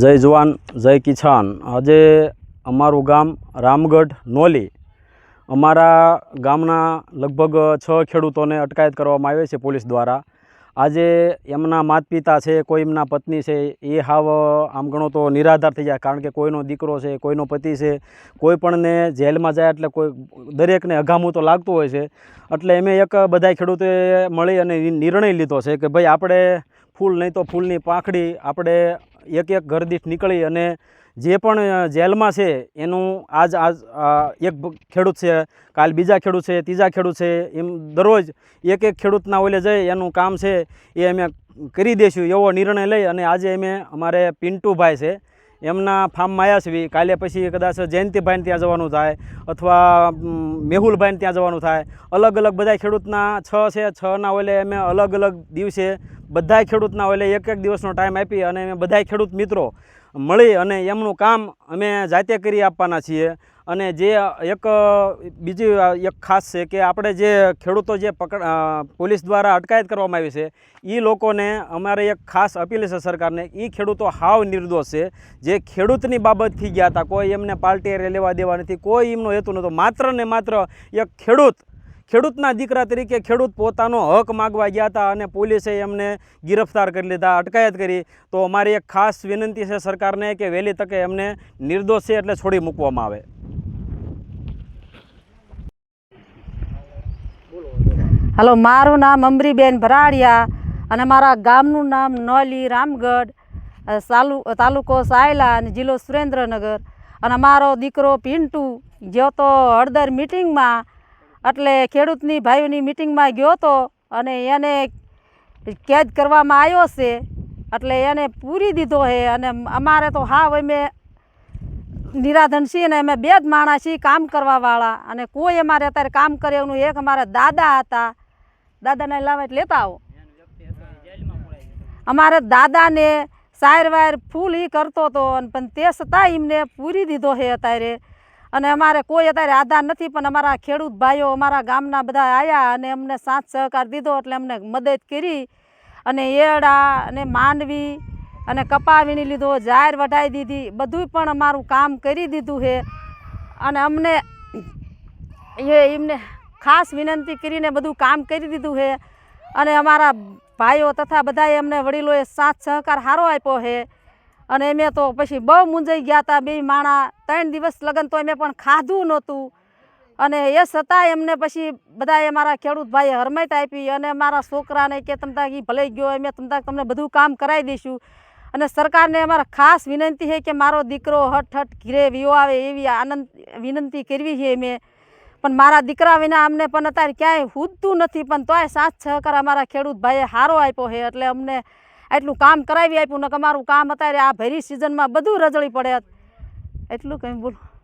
જય જવાન, જય કિસાન. આજે અમારું ગામ રામગઢ, નોલી. અમારા ગામના લગભગ છ ખેડૂતોને અટકાયત કરવામાં આવે છે પોલીસ દ્વારા. આજે એમના માતા પિતા છે, કોઈ એમના પત્ની છે, એ હાવ, આમ ગણો તો નિરાધાર થઈ જાય, કારણ કે કોઈનો દીકરો છે, કોઈનો પતિ છે, કોઈ પણને જેલમાં જાય એટલે કોઈ, દરેકને અઘામું તો લાગતું હોય છે. એટલે એમે એક બધા ખેડૂતોએ મળી અને નિર્ણય લીધો છે કે ભાઈ આપણે ફૂલ, નહીં તો ફૂલની પાંખડી, આપણે એક એક ઘર દીઠ નીકળી અને જે પણ જેલમાં છે, એનું આજ આજ એક ખેડૂત છે, કાલ બીજા ખેડૂત છે, ત્રીજા ખેડૂત છે, એમ દરરોજ એક એક ખેડૂતના ઓલે જઈ, એનું કામ છે, એ અમે કરી દઈશું એવો નિર્ણય લઈ અને આજે અમે, અમારે પિન્ટુભાઈ છે, એમના ફાર્મમાં આવ્યા છીએ, કાલે પછી કદાચ જયંતિભાઈને ત્યાં જવાનું થાય, અથવા મેહુલભાઈને ત્યાં જવાનું થાય, અલગ અલગ બધા ખેડૂતના છ છે, છના ઓલે અમે અલગ અલગ દિવસે બધા ખેડૂતના ઓલે એક એક દિવસનો ટાઈમ આપી અને અમે બધાય ખેડૂત મિત્રો મળી અને એમનું કામ અમે જાતે કરી આપવાના છીએ. અને જે એક, બીજી એક ખાસ છે કે આપણે જે ખેડૂતો જે પકડ પોલીસ દ્વારા અટકાયત કરવામાં આવી છે એ લોકોને અમારે એક ખાસ અપીલ છે સરકારને એ ખેડૂતો હાવ નિર્દોષ છે. જે ખેડૂતની બાબતથી ગયા હતા, કોઈ એમને પાર્ટી લેવા દેવા નથી, કોઈ એમનો હેતુ નહોતો. માત્ર ને માત્ર એક ખેડૂત ખેડૂતના દીકરા તરીકે ખેડૂત પોતાનો હક માગવા ગયા હતા અને પોલીસે એમને ગિરફ્તાર કરી લીધા, અટકાયત કરી. તો અમારી એક ખાસ વિનંતી છે સરકારને કે વહેલી તકે એમને નિર્દોષ છે એટલે છોડી મૂકવામાં આવે. હલો, મારું નામ અમરીબેન ભરાડિયા અને મારા ગામનું નામ નોલી રામગઢ સાલુ, તાલુકો સાયલા અને જિલ્લો સુરેન્દ્રનગર. અને મારો દીકરો પિન્ટુ ગયો તો હળદર મિટિંગમાં એટલે ખેડૂતની ભાઈઓની મિટિંગમાં ગયો તો અને એને કેદ કરવામાં આવ્યો છે, એટલે એને પૂરી દીધો છે અને અમારે તો હાવ અમે નિરાધન છીએ અને અમે બે જ માણસ છીએ કામ કરવાવાળા અને કોઈ અમારે અત્યારે કામ કરે એનું એક અમારા દાદા હતા. દાદાને લાવે લેતા આવો. અમારે દાદાને સાયર વાયર ફૂલ એ કરતો હતો પણ તે છતાં એમને પૂરી દીધો છે અત્યારે. અને અમારે કોઈ અત્યારે આધાર નથી, પણ અમારા ખેડૂત ભાઈઓ અમારા ગામના બધા આવ્યા અને અમને સાથ સહકાર દીધો એટલે અમને મદદ કરી અને એડા અને માંડવી અને કપા વીણી લીધો, જાહેર વઢાઈ દીધી બધું પણ અમારું કામ કરી દીધું છે. અને અમને એ એમને ખાસ વિનંતી કરીને બધું કામ કરી દીધું છે. અને અમારા ભાઈઓ તથા બધાએ અમને વડીલોએ સાથ સહકાર સારો આપ્યો છે. અને અમે તો પછી બહુ મૂંઝાઈ ગયા હતા બે માણા. ત્રણ દિવસ લગન તો અમે પણ ખાધું નહોતું. અને એ છતાંય એમને પછી બધાએ મારા ખેડૂત ભાઈએ હરમાઈત આપી અને મારા છોકરાને કે તમ તાક એ ભલે ગયો, અમે તમ તાક તમને બધું કામ કરાવી દઈશું. અને સરકારને અમારા ખાસ વિનંતી છે કે મારો દીકરો હઠ હઠ ઘીરે વિયો આવે એવી આનંદ, વિનંતી કરવી છે મેં પણ મારા દીકરા વિના અમને પણ અત્યારે ક્યાંય હૂદતું નથી, પણ તોય સાથ સહકાર અમારા ખેડૂત ભાઈએ સારો આપ્યો છે. એટલે અમને એટલું કામ કરાવી આપ્યું ને અમારું કામ અત્યારે આ ભરી સિઝનમાં બધું રજળી પડે. એટલું કંઈ બોલું.